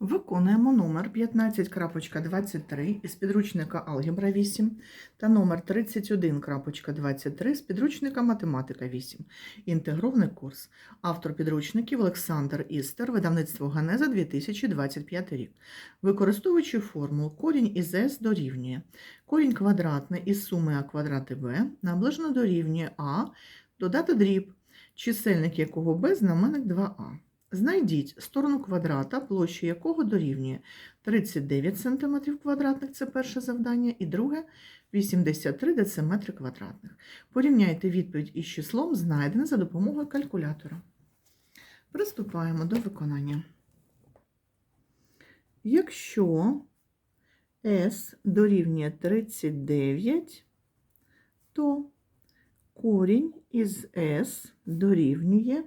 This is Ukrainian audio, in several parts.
Виконуємо номер 15.23 із підручника Алгебра 8 та номер 31.23 з підручника Математика 8. Інтегровний курс. Автор підручників Олександр Істер, видавництво Ганеза 2025 рік. Використовуючи формулу корінь із s дорівнює. Корінь квадратний із суми а квадрати b наближено дорівнює а, додати дріб, чисельник якого b, знаменник 2а. Знайдіть сторону квадрата, площа якого дорівнює 39 см квадратних, це перше завдання, і друге 83 дециметри квадратних. Порівняйте відповідь із числом, знайдене за допомогою калькулятора. Приступаємо до виконання. Якщо S дорівнює 39, то корінь із S дорівнює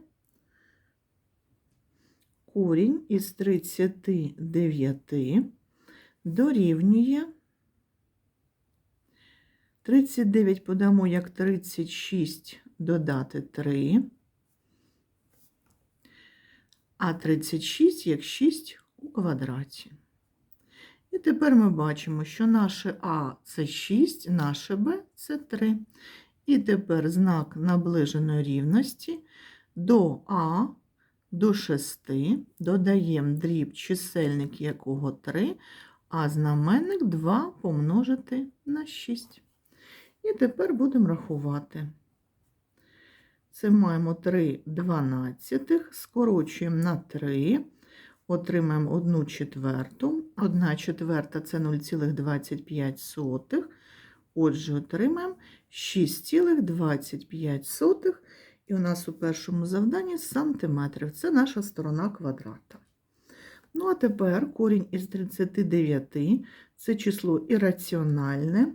корінь із 39 дорівнює 39 подамо як 36 додати 3, а 36 як 6 у квадраті. І тепер ми бачимо, що наше А це 6, наше Б це 3. І тепер знак наближеної рівності до А до 6 додаємо дріб чисельник якого 3, а знаменник 2 помножити на 6. І тепер будемо рахувати. Це маємо 3 дванадцятих, скорочуємо на 3, отримаємо 1 четверту. 1 четверта це 0,25. Отже, отримаємо 6,25. І у нас у першому завданні сантиметрів. Це наша сторона квадрата. Ну, а тепер корінь із 39 це число ірраціональне.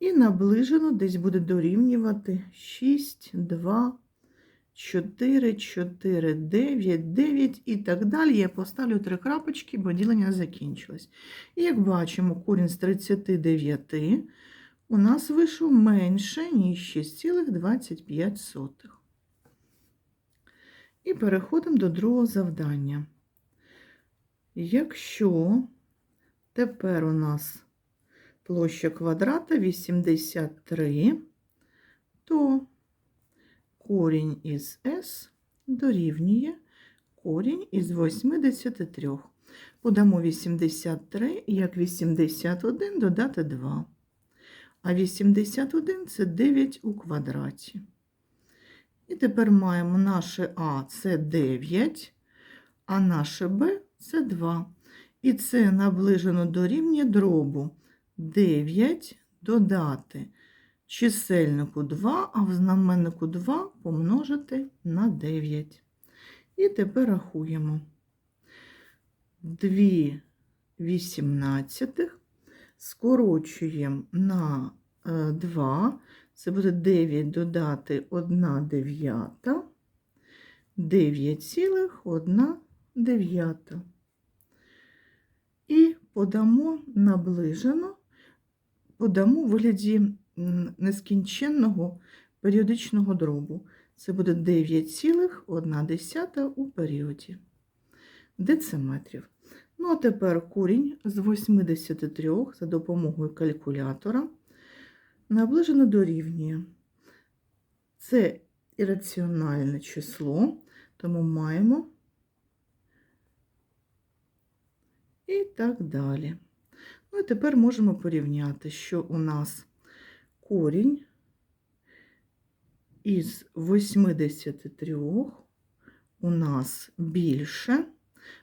І наближено десь буде дорівнювати 6, 2, 4, 4, 9, 9 і так далі. Я поставлю три крапочки, бо ділення закінчилось. І як бачимо, корінь з 39 у нас вийшов менше, ніж 6,25. І переходимо до другого завдання. Якщо тепер у нас площа квадрата 83, то корінь із S дорівнює корінь із 83. Подамо 83 як 81 додати 2. А 81 це 9 у квадраті. І тепер маємо наше А це 9, а наше Б це 2. І це наближено до рівня дробу 9 додати чисельнику 2, а в знаменнику 2 помножити на 9. І тепер рахуємо 2 вісімнадцятих, скорочуємо на 2. Це буде 9 додати 1 дев'ята, 9,1 дев'ята. І подамо наближено, подамо в вигляді нескінченного періодичного дробу. Це буде 9,1 у періоді дециметрів. Ну, а тепер корінь з 83 за допомогою калькулятора наближено дорівнює. Це ірраціональне число, тому маємо і так далі. Ну і тепер можемо порівняти, що у нас корінь із 83 у нас більше,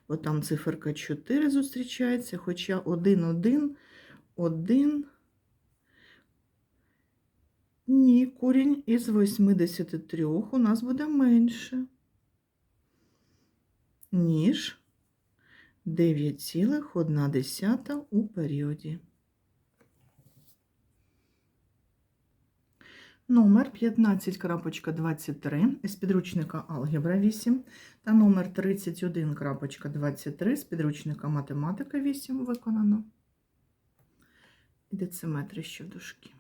бо там циферка 4 зустрічається, хоча 1, 1, 1, ні, корінь із 83 у нас буде менше, ніж 9,1 у періоді. Номер 15.23 з підручника Алгебра 8 та номер 31.23 з підручника Математика 8 виконано. Дециметри ще в дужки.